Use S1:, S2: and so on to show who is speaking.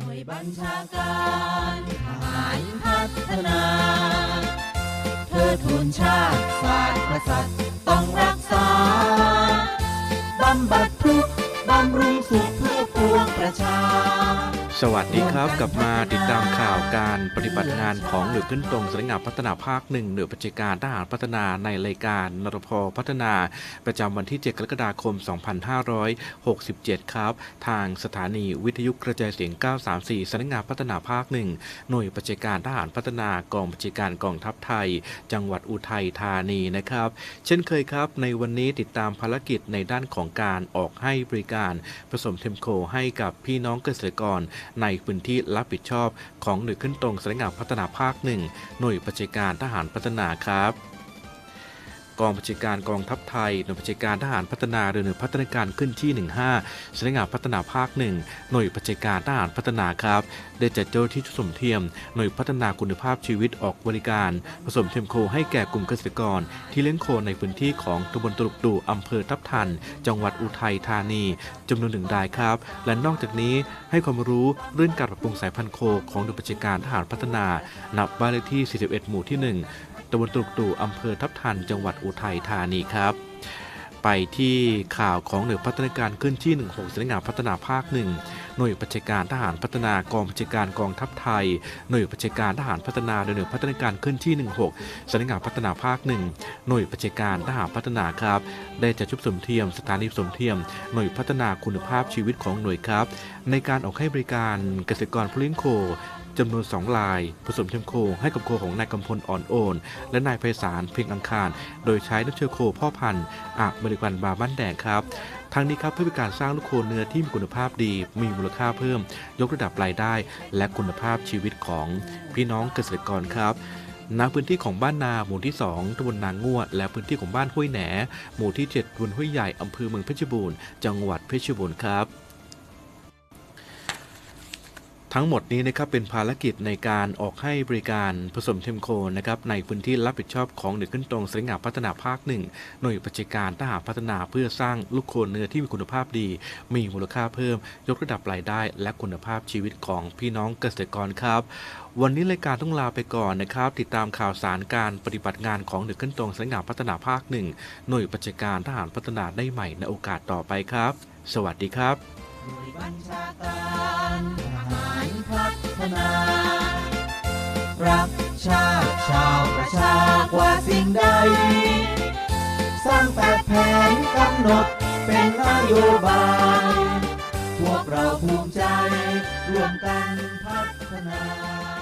S1: หน่วยบัญชาการทหารพัฒนา เธอทูนชาติศาสตร์กษัตริย์ต้องรักษา บำบัดทุกข์บำรุงสุขเพื่อปวงประชา
S2: สวัสดีครับ กลับมาติดตามข่าวการปฏิบัติงานของหน่วยขึ้นตรงสำนักงานพัฒนาภาคหนึ่งหน่วยปฏิบัติการทหารพัฒนาในรายการนรพพัฒนา ประจำวันที่ 7 กรกฎาคม 2567 ครับ ทางสถานีวิทยุกระจายเสียง 934สำนักงานพัฒนาภาคหนึ่งหน่วยปฏิบัติการทหารพัฒนากองปฏิการกองทัพไทย จังหวัดอุทัยธานีนะครับ เช่นเคยครับ ในวันนี้ติดตามภารกิจในด้านของการออกให้บริการผสมเทมโคให้กับพี่น้องเกษตรกรในพื้นที่รับผิดชอบของหน่วยขึ้นตรงสายงานพัฒนาภาคหนึ่งหน่วยปฏิบัติการทหารพัฒนาครับ กองบัญชาการกองทัพไทย หน่วยบัญชาการทหารพัฒนาหรือหน่วยพัฒนาการขึ้นที่ 15สำนักงานพัฒนาภาคหนึ่งหน่วยบัญชาการทหารพัฒนาครับ ได้จัดเจ้าที่ผสมเทียม หน่วยพัฒนาคุณภาพชีวิตออกบริการ ผสมเทียมโคให้แก่กลุ่มเกษตรกร ที่เลี้ยงโคในพื้นที่ของตำบลตลุกดูอำเภอทับทัน จังหวัดอุทัยธานีจำนวนหนึ่งรายครับ และนอกจากนี้ให้ความรู้เรื่องการปรับปรุงสายพันธุ์โคของหน่วยบัญชาการทหารพัฒนา นับบ้านเลขที่ 41 หมู่ที่ 1ตำบลตลุกตู่อำเภอทับทัน จังหวัดอุทัยธานีครับ ไปที่ข่าวของหน่วยพัฒนาการขึ้นที่ 16สำนักงานพัฒนาภาคหนึ่งหน่วยปฏิบัติการทหารพัฒนากองปฏิบัติการกองทัพไทย หน่วยปฏิบัติการทหารพัฒนาโดยหน่วยพัฒนาการขึ้นที่ 16สำนักงานพัฒนาภาคหนึ่งหน่วยปฏิบัติการทหารพัฒนาครับ ได้จัดชุดสมเทียม สถานีสมเทียม หน่วยพัฒนาคุณภาพชีวิตของหน่วยครับ ในการออกให้บริการเกษตรกรผู้เลี้ยงโค จำนวน 2 ลาย ผสมเทียมโคให้กับโคของนายกำพลอ่อนโอน และนายไพศาลเพียงอังคาร โดยใช้น้ำเชื้อโคพ่อพันธุ์อะเมริกันบาบ้านแดงครับทั้งนี้ครับเพื่อเป็นการสร้างลูกโคเนื้อที่มีคุณภาพดี มีมูลค่าเพิ่ม ยกระดับรายได้ และคุณภาพชีวิตของพี่น้องเกษตรกรครับณพื้นที่ของบ้านนาหมู่ที่ 2ตำบลนางงวดและพื้นที่ของบ้านห้วยแหนหมู่ที่ 7ตำบลห้วยใหญ่อำเภอเมืองเพชรบูรณ์ จังหวัดเพชรบูรณ์ครับ ทั้งหมดนี้นะครับเป็นภารกิจในการออกให้บริการผสมเทมโคนะครับในพื้นที่รับผิดชอบของหน่วยขึ้นตรงสงหาพัฒนาภาคหนึ่งหน่วยปฏิบัติการทหารพัฒนาเพื่อสร้างลูกโคนเนื้อที่มีคุณภาพดี มีมูลค่าเพิ่ม ยกระดับรายได้ และคุณภาพชีวิตของพี่น้องเกษตรกรครับวันนี้รายการต้องลาไปก่อนนะครับ ติดตามข่าวสารการปฏิบัติงานของหน่วยขึ้นตรงสงหาพัฒนาภาคหนึ่งหน่วยปฏิบัติการทหารพัฒนาได้ใหม่ในโอกาสต่อไปครับ สวัสดีครับ
S1: หน่วยบัญชาการ นา รักชาติชาวประชากว่าสิ่งใด สร้างแปดแผนกำหนดเป็นนโยบาย พวกเราภูมิใจร่วมกันพัฒนา